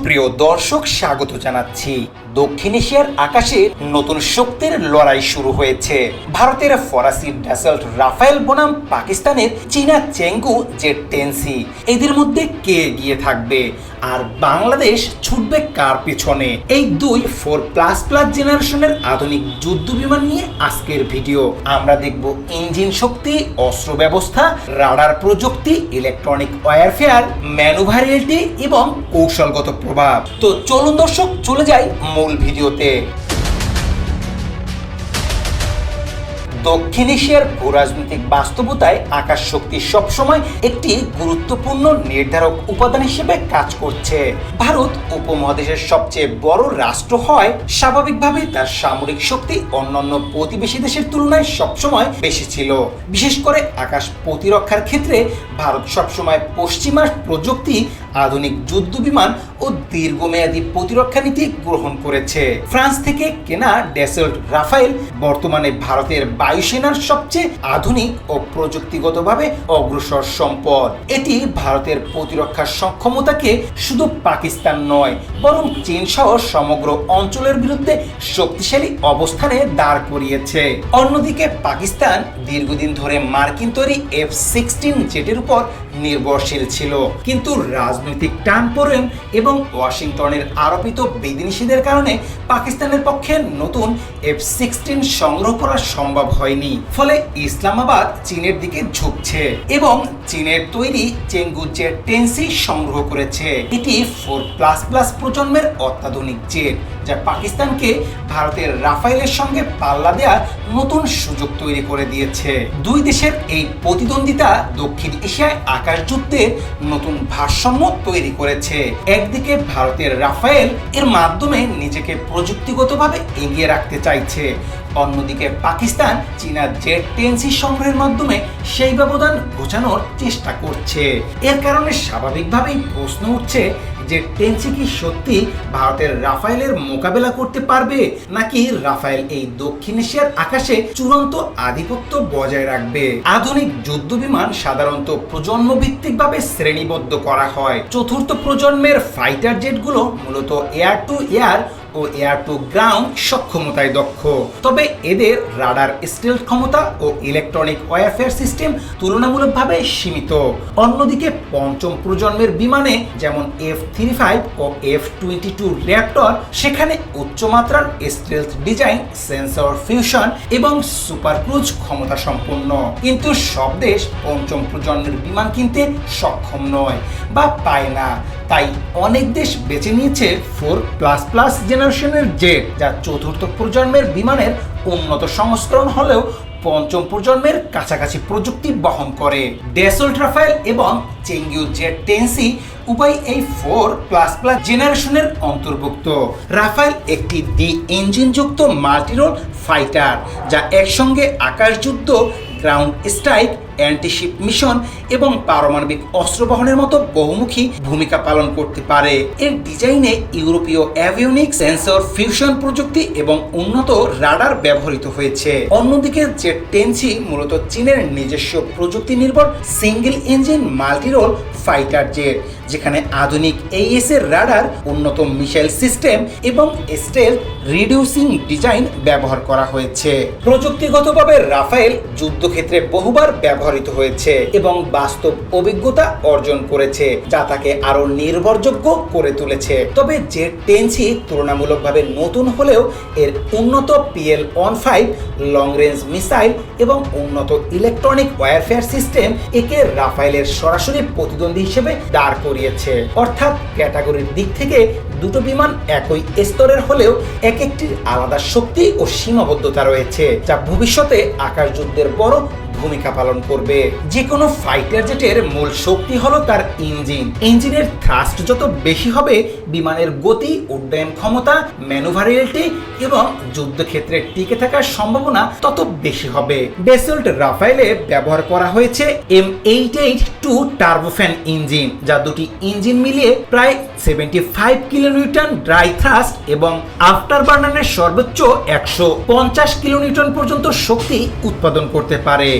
সুপ্রিয় দর্শক, স্বাগত জানাচ্ছি। দক্ষিণ এশিয়ার আকাশে নতুন শক্তির লড়াই শুরু হয়েছে। ভারতের ফরাসি ড্যাসল্ট রাফায়েল বনাম, পাকিস্তানের চীনা চেঙ্গু জেট টেন্সি এদের মধ্যে কে এগিয়ে থাকবে? আর বাংলাদেশ ছুটবে কার পেছনে? এই দুই ফোর প্লাস প্লাস জেনারেশনের আধুনিক যুদ্ধ বিমান নিয়ে আজকের ভিডিও। আমরা দেখব ইঞ্জিন শক্তি, অস্ত্র ব্যবস্থা, রাডার প্রযুক্তি, ইলেকট্রনিক ওয়ারফেয়ার, ম্যানুভারিয়ালিটি এবং কৌশলগত প্রভাব। তো চলুন দর্শক চলে যাই মূল ভিডিওতে। দক্ষিণ এশিয়ার ভূরাজনৈতিক বাস্তবতায় আকাশ শক্তি সবসময় একটি গুরুত্বপূর্ণ নির্ধারক উপাদান হিসেবে কাজ করছে। ভারত উপমহাদেশের সবচেয়ে বড় রাষ্ট্র হয়, স্বাভাবিকভাবেই তার সামরিক শক্তি অন্যান্য প্রতিবেশী দেশের তুলনায় সবসময় বেশি ছিল। বিশেষ করে আকাশ প্রতিরক্ষার ক্ষেত্রে ভারত সবসময় পশ্চিমা প্রযুক্তি, আধুনিক যুদ্ধ বিমান ও দীর্ঘমেয়াদী প্রতিরক্ষা নীতি গ্রহণ করেছে। ফ্রান্স থেকে কেনা ডেসল্ট রাফায়েল বর্তমানে ভারতের বায়ুসেনার সবচেয়ে আধুনিক ও প্রযুক্তিগতভাবে অগ্রসর সম্পদ। এটি ভারতের প্রতিরক্ষা সক্ষমতাকে শুধু পাকিস্তান নয়, বরং চীন সহ সমগ্র অঞ্চলের বিরুদ্ধে শক্তিশালী অবস্থানে দাঁড় করিয়েছে। অন্যদিকে পাকিস্তান দীর্ঘদিন ধরে মার্কিন তৈরি এফ সিক্সটিন জেটের উপর নির্ভরশীল ছিল। কিন্তু রাজনৈতিক টানপোড়েন এবং ওয়াশিংটনের আরোপিত বিধিনিষেধের কারণে পাকিস্তানের পক্ষে নতুন এফ সিক্সটিন সংগ্রহ করা সম্ভব হয়নি। ফলে ইসলামাবাদ চীনের দিকে ঝুঁকছে এবং চীনের তৈরি চেঙ্গু জেট টেন্সি সংগ্রহ করেছে। এটি ফোর প্লাস প্লাস প্রজন্মের অত্যাধুনিক জেট। যা পাকিস্তানকে ভারতের রাফাইলের সঙ্গে পাল্লা দেওয়ার নতুন সুযোগ তৈরি করে দিয়েছে। দুই দেশের এই প্রতিদ্বন্দ্বিতা দক্ষিণ এশিয়ায় আকাশ যুদ্ধের নতুন ভারসাম্য তৈরি করেছে। একদিকে ভারতের রাফায়েল এর মাধ্যমে নিজেকে প্রযুক্তিগতভাবে এগিয়ে রাখতে চাইছে। অন্যদিকে পাকিস্তান চীনা জেট টেন্সি সংগ্রহের মাধ্যমে সেই ব্যবধান ঘোচানোর চেষ্টা করছে। এর কারণে স্বাভাবিকভাবেই প্রশ্ন উঠছে যে টেনসি কি সত্যি ভারতের রাফায়েলের মোকাবেলা করতে পারবে? নাকি রাফায়েল এই দক্ষিণ এশিয়ার আকাশে চূড়ান্ত আধিপত্য বজায় রাখবে? আধুনিক যুদ্ধ বিমান সাধারণত প্রজন্ম ভিত্তিকভাবে শ্রেণীবদ্ধ করা হয়। চতুর্থ প্রজন্মের ফাইটার জেটগুলো মূলত এয়ার টু এয়ার ও এয়ার টু গ্রাউন্ড সক্ষমতায় দক্ষ। তবে এদের রাডার স্টিল ক্ষমতা ও ইলেকট্রনিক ওয়ারফেয়ার সিস্টেম তুলনামূলকভাবে সীমিত। অন্যদিকে পঞ্চম প্রজন্মের বিমানে যেমন এফ থ্রি ফাইভ ও এফ টোয়েন্টি টু রিয়াক্টর সেখানে উচ্চমাত্রার স্টিলথ ডিজাইন সেন্সর ফিউশন এবং সুপার ক্রুজ ক্ষমতা সম্পন্ন। কিন্তু সব দেশ পঞ্চম প্রজন্মের বিমান কিনতে সক্ষম নয় বা পায় না। তাই অনেক দেশ বেছে নিয়েছে ফোর প্লাস প্লাস জেনারেশনের জেট যা চতুর্থ প্রজন্মের বিমানের উন্নত সংস্করণ হলেও পঞ্চম প্রজন্মের কাছাকাছি প্রযুক্তি বহন করে। ডেসল্ট রাফায়েল এবং চেঙ্গিউ জেট টেন্সি উভয় এই ফোর প্লাস প্লাস জেনারেশনের অন্তর্ভুক্ত। রাফায়েল একটি দ্বি ইঞ্জিনযুক্ত মাল্টিরোল ফাইটার, যা একসঙ্গে আকাশযুদ্ধ, গ্রাউন্ড স্ট্রাইক অ্যান্টিশিপ মিশন এবং পারমাণবিক অস্ত্র বহনের মতো বহুমুখী ভূমিকা পালন করতে পারে। এর ডিজাইনে ইউরোপীয় অ্যাভিওনিক সেন্সর ফিউশন প্রযুক্তি এবং উন্নত রাডার ব্যবহৃত হয়েছে। অন্যদিকে জেট টেনসি মূলত চীনের নিজস্ব প্রযুক্তি নির্ভর single engine multirole fighter jet যেখানে আধুনিক এইএস এর রাডার, উন্নত মিসাইল সিস্টেম এবং স্টেল রিডিউসিং ডিজাইন ব্যবহার করা হয়েছে। প্রযুক্তিগতভাবে রাফায়েল যুদ্ধক্ষেত্রে বহুবার ব্যবহৃত হয়েছে এবং বাস্তব অভিজ্ঞতা অর্জন করেছে, যা তাকে আরও নির্ভরযোগ্য করে তুলেছে। তবে জেট টেনসি তুলনামূলকভাবে নতুন হলেও এর উন্নত PL one five long range missile এবং উন্নত ইলেকট্রনিক ওয়ারফেয়ার সিস্টেম একে রাফায়েলের সরাসরি প্রতিদ্বন্দ্বী হিসেবে দাঁড় করিয়েছে। অর্থাৎ ক্যাটাগরির দিক থেকে দুটো বিমান একই স্তরের হলেও এক একটির আলাদা শক্তি ও সীমাবদ্ধতা রয়েছে, যা ভবিষ্যতে আকাশ যুদ্ধের বড় ভূমিকা পালন করবে। যে কোনো ফাইটার জেটের মূল শক্তি হলো তার ইঞ্জিন ইঞ্জিনের থ্রাস্ট যত বেশি হবে বিমানের গতি, উড্ডয়ন ক্ষমতা ম্যানুভারিয়ালিটি এবং যুদ্ধক্ষেত্রে টিকে থাকার সম্ভাবনা তত বেশি হবে। বেসল্ট রাফায়েলে ব্যবহার করা হয়েছে M eight eight two turbofan engine, যা দুটি ইঞ্জিন মিলিয়ে প্রায় seventy five kilonewton dry thrust এবং আফটার বার্নারের সর্বোচ্চ একশো পঞ্চাশ কিলোনিউটন পর্যন্ত শক্তি উৎপাদন করতে পারে।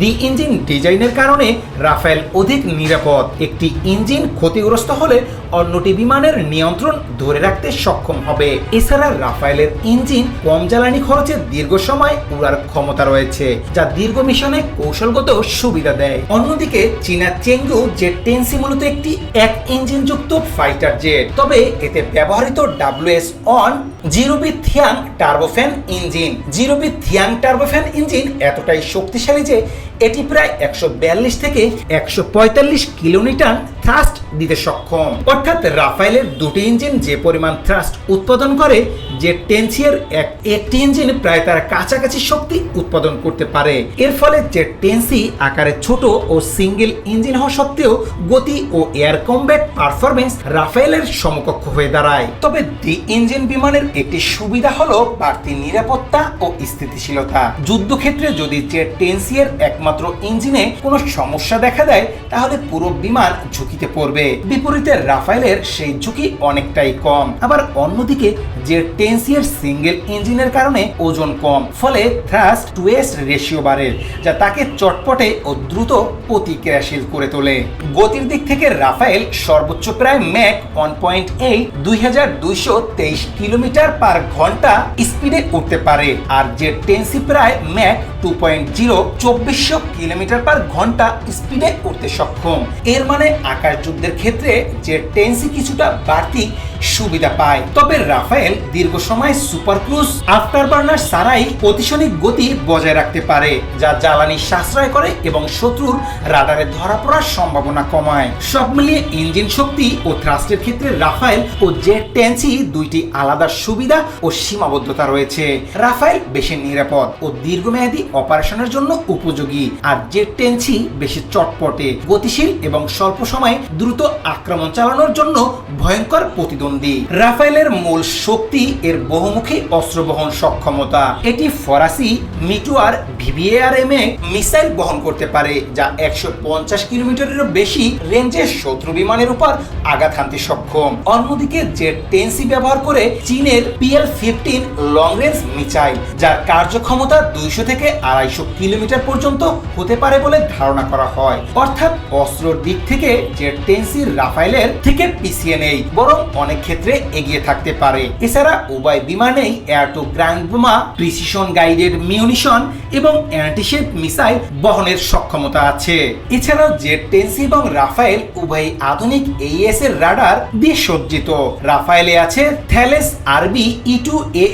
দি ইঞ্জিন ডিজাইনের কারণে রাফেল অধিক নিরাপদ। একটি ইঞ্জিন ক্ষতিগ্রস্ত হলে অন্যটি বিমানের নিয়ন্ত্রণ ধরে রাখতে সক্ষম হবে। এছাড়া রাফায়েলের ইঞ্জিন কম জ্বালানি খরচে দীর্ঘ সময় উড়ার ক্ষমতা রয়েছে, যা দীর্ঘ মিশনে কৌশলগত সুবিধা দেয়। অন্যদিকে চীনা চেঙ্গু জেট টেন্সি মূলত একটি এক ইঞ্জিন যুক্ত ফাইটার জেট। তবে এতে ব্যবহৃত ডাব্লিউএস অন জিরোবি থিয়াং টার্বোফ্যান ইঞ্জিন। জিরোবি থিয়াং টার্বোফ্যান ইঞ্জিন এতটাই শক্তিশালী যে এটি প্রায় একশো বিয়াল্লিশ থেকে একশো পঁয়তাল্লিশ কিলোমিটার থ্রাস্ট দিতে সক্ষম। অর্থাৎ রাফায়েলের দুটি ইঞ্জিন যে পরিমাণ থ্রাস্ট উৎপাদন করে যে টেনসিয়ার এক একটি ইঞ্জিন প্রায় তার কাছাকাছি শক্তি উৎপাদন করতে পারে। এর ফলে যে টেনসি আকারে ছোট ও সিঙ্গেল ইঞ্জিন হওয়া সত্ত্বেও গতি ও এয়ার কমব্যাট পারফরমেন্স রাফায়েলের সমকক্ষ হয়ে দাঁড়ায়। তবে দি ইঞ্জিন বিমানের একটি সুবিধা হলো বাড়তি নিরাপত্তা ও স্থিতিশীলতা। যুদ্ধক্ষেত্রে যদি যে টেনসিয়ার একমাত্র ইঞ্জিনে কোনো সমস্যা দেখা দেয়, তাহলে পুরো বিমান ঝুঁকিতে পড়বে। বিপরীতে রাফায়েলের সেই ঝুঁকি অনেকটাই কম। আবার অন্যদিকে যে টেনসিয়ার সিঙ্গেল ইঞ্জিনের কারণে ওজন কম, ফলে থ্রাস্ট টু রেশিও বাড়ে, যা তাকে চটপটে ও দ্রুত প্রতিক্রিয়াশীল করে তোলে। গতির দিক থেকে রাফায়েল সর্বোচ্চ প্রায় ম্যাক ওয়ান পয়েন্ট এইট দুই হাজার দুইশো তেইশ কিলোমিটার পার ঘণ্টা স্পিডে উঠতে পারে, আর যে টেন্সি প্রায় ম্যাক টু পয়েন্ট জিরো চব্বিশশো কিলোমিটার পার ঘণ্টা স্পিডে উঠতে সক্ষম। এর মানে আকাশ যুদ্ধের ক্ষেত্রে যে টেন্সি কিছুটা বাড়তি সুবিধা পায়। তবে রাফায়েল দীর্ঘ সময় সুপার ক্রুজ আফটার বার্নার সারাই অতিশনিক গতি বজায় রাখতে পারে, যা জ্বালানি সাশ্রয় করে এবং শত্রুর রাডারে ধরা পড়ার সম্ভাবনা কমায়। সব মিলিয়ে ইঞ্জিন শক্তি ও থ্রাস্টের ক্ষেত্রে রাফায়েল ও জেট টেন্সি দুইটি আলাদা সুবিধা ও সীমাবদ্ধতা রয়েছে। রাফায়েল বেশি নিরাপদ ও দীর্ঘমেয়াদী অপারেশনের জন্য উপযোগী, আর জেট টেন্সি বেশি চটপটে, গতিশীল এবং স্বল্প সময়ে দ্রুত আক্রমণ চালানোর জন্য ভয়ঙ্কর প্রতিদ্বন্দ্বী রাফায়েলের মূল শক্তি এর বহুমুখী অস্ত্র বহন সক্ষমতা। এটি ফরাসি মিটুয়ার ভিভিএআরএম এ মিসাইল বহন করতে পারে, যা একশো পঞ্চাশ কিলোমিটারেরও বেশি রেঞ্জের শত্রু বিমানের উপর আঘাত হানতে সক্ষম। অন্যদিকে জেট টেন্সি ব্যবহার করে চীনের PL fifteen long range missile, যার কার্যক্ষমতা দুইশো থেকে আড়াইশো কিলোমিটার পর্যন্ত হতে পারে বলে ধারণা করা হয়। অর্থাৎ অস্ত্রর দিক থেকে জেট টেন্সি রাফাইলের থেকে পিছিয়ে নেই, বরং অনেক ক্ষেত্রে এগিয়ে থাকতে পারে। এছাড়া উভয় বিমানেই এয়ার টু গ্রাউন্ড বোমা প্রিসিশন গাইডেড মিউনিশন এবং অ্যান্টিশেপ মিসাইল বহনের সক্ষমতা আছে। এছাড়াও জেট টেন্সি এবং রাফায়েল উভয় আধুনিক এইএস এর রাডার দিয়ে সজ্জিত। রাফায়েলে আছে থ্যালেস আরবি ই টু এ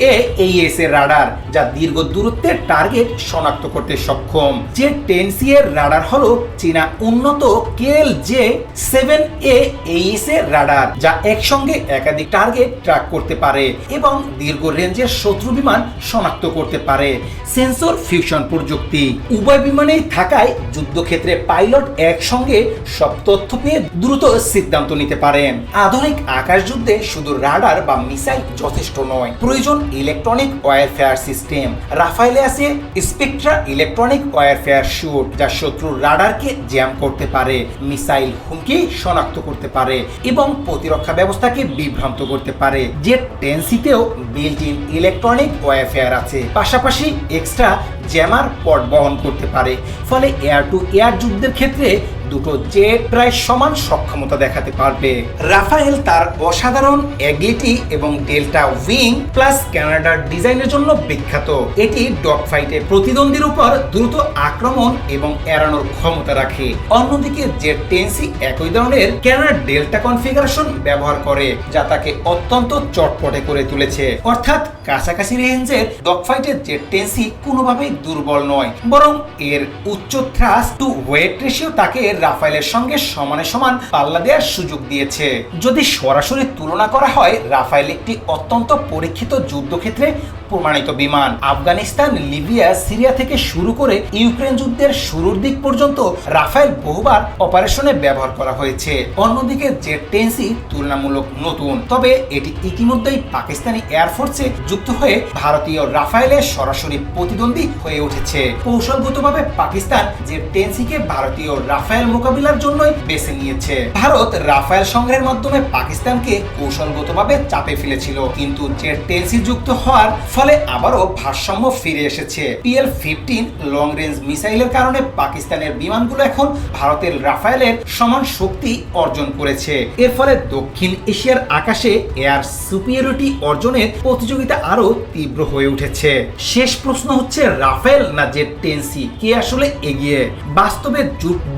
এইএস এর রাডার, যা দীর্ঘ দূরত্বের টার্গেট শনাক্ত করতে সক্ষম। জেট টেন্সি এর রাডার হলো চীনা উন্নত KL J seven A AESA এর রাডার, যা একসঙ্গে একাধিক টার্গেট ট্র্যাক করতে পারে এবং দীর্ঘ রেঞ্জের শত্রু বিমান শনাক্ত করতে পারে। সেন্সর ফিউশন প্রযুক্তি। উভয় বিমানেই থাকায় যুদ্ধক্ষেত্রে পাইলট একসঙ্গে সব তথ্য পেয়ে দ্রুত সিদ্ধান্ত নিতে পারেন। আধুনিক আকাশ যুদ্ধে শুধু রাডার বা মিসাইল যথেষ্ট নয়, প্রয়োজন ইলেকট্রনিক ওয়ারফেয়ার সিস্টেম রাফাইলে আছে স্পেকট্রা ইলেকট্রনিক ওয়ারফেয়ার শুট যা শত্রুর রাডারকে জ্যাম করতে পারে মিসাইল হুমকি শনাক্ত করতে পারে এবং প্রতিরক্ষা ব্যবস্থাকে বিভ্রান্ত করতে পারে। যে টেন্সিতেও বিল্ট ইন ইলেকট্রনিক ওয়াইফেয়ার আছে, পাশাপাশি এক্সট্রা জ্যামার পট বহন করতে পারে। ফলে এয়ার টু এয়ার যুদ্ধের ক্ষেত্রে দুটো জেট প্রায় সমান সক্ষমতা দেখাতে পারবে। রাফায়েল তার অসাধারণ এগিলিটি এবং ডেল্টা উইং প্লাস ক্যানাডার ডিজাইনের জন্য বিখ্যাত। এটি ডগ ফাইটে প্রতিদ্বন্দ্বীর উপর দ্রুত আক্রমণ এবং এড়ানোর ক্ষমতা রাখে। অন্যদিকে জেট টেন্সি একই ধরনের ক্যানাডার ডেল্টা কনফিগারেশন ব্যবহার করে, যা তাকে অত্যন্ত চটপটে করে তুলেছে। অর্থাৎ কাছাকাছি রেঞ্জের ডগ ফাইটের জেট টেন্সি কোনোভাবেই দুর্বল নয়, বরং এর উচ্চ থ্রাস টু ওয়েট রেশিও তাকে রাফায়েলের সঙ্গে সমানে সমান পাল্লা দেওয়ার সুযোগ দিয়েছে। যদি সরাসরি তুলনা করা হয়, রাফায়েল একটি অত্যন্ত পরীক্ষিত যুদ্ধক্ষেত্রে প্রমাণিত বিমান। আফগানিস্তান, লিবিয়া, সিরিয়া থেকে শুরু করে ইউক্রেন যুদ্ধের শুরুর দিক পর্যন্ত রাফায়েল বহুবার অপারেশনে ব্যবহার করা হয়েছে। অন্যদিকে, জেট টেন্সি তুলনামূলক নতুন। তবে এটি ইতিমধ্যেই পাকিস্তানি এয়ারফোর্সে যুক্ত হয়ে ভারতীয় রাফায়েলের সরাসরি প্রতিদ্বন্দ্বী হয়ে উঠেছে। কৌশলগতভাবে পাকিস্তান জেট টেন্সিকে ভারতীয় রাফায়েল মোকাবিলার জন্যই বেছে নিয়েছে। ভারত রাফায়েল সংগ্রহের মাধ্যমে পাকিস্তানকে কৌশলগতভাবে চাপে ফেলেছিল। কিন্তু টেন্সি যুক্ত হওয়ার ফলে আবারও ভারসাম্য ফিরে এসেছে। পিএল ফিফটিন লং রেঞ্জ মিসাইলের কারণে পাকিস্তানের বিমানগুলো এখন ভারতের রাফায়েলের সমান শক্তি অর্জন করেছে। এর ফলে দক্ষিণ এশিয়ার আকাশে এয়ার সুপিরিয়রিটি অর্জনের প্রতিযোগিতা আরও তীব্র হয়ে উঠেছে। শেষ প্রশ্ন হচ্ছে রাফেল না জেট টেনসি কে আসলে এগিয়ে? বাস্তবে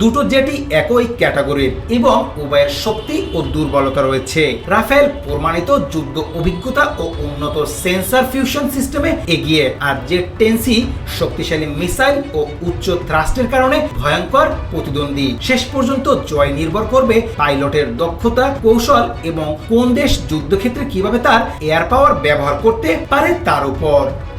দুটো জেটই একই ক্যাটাগরির এবং উভয়ের শক্তি ও দুর্বলতা রয়েছে। রাফেল প্রমাণিত যুদ্ধ অভিজ্ঞতা ও উন্নত সেন্সর ফিউশন সিস্টেমে এগিয়ে, আর জেট টেনসি শক্তিশালী মিসাইল ও উচ্চ থ্রাস্টের কারণে ভয়ঙ্কর প্রতিদ্বন্দ্বী। শেষ পর্যন্ত জয় নির্ভর করবে পাইলটের দক্ষতা, কৌশল এবং কোন দেশ যুদ্ধক্ষেত্রে কীভাবে তার এয়ার পাওয়ার ব্যবহার করতে পারে তার উপর।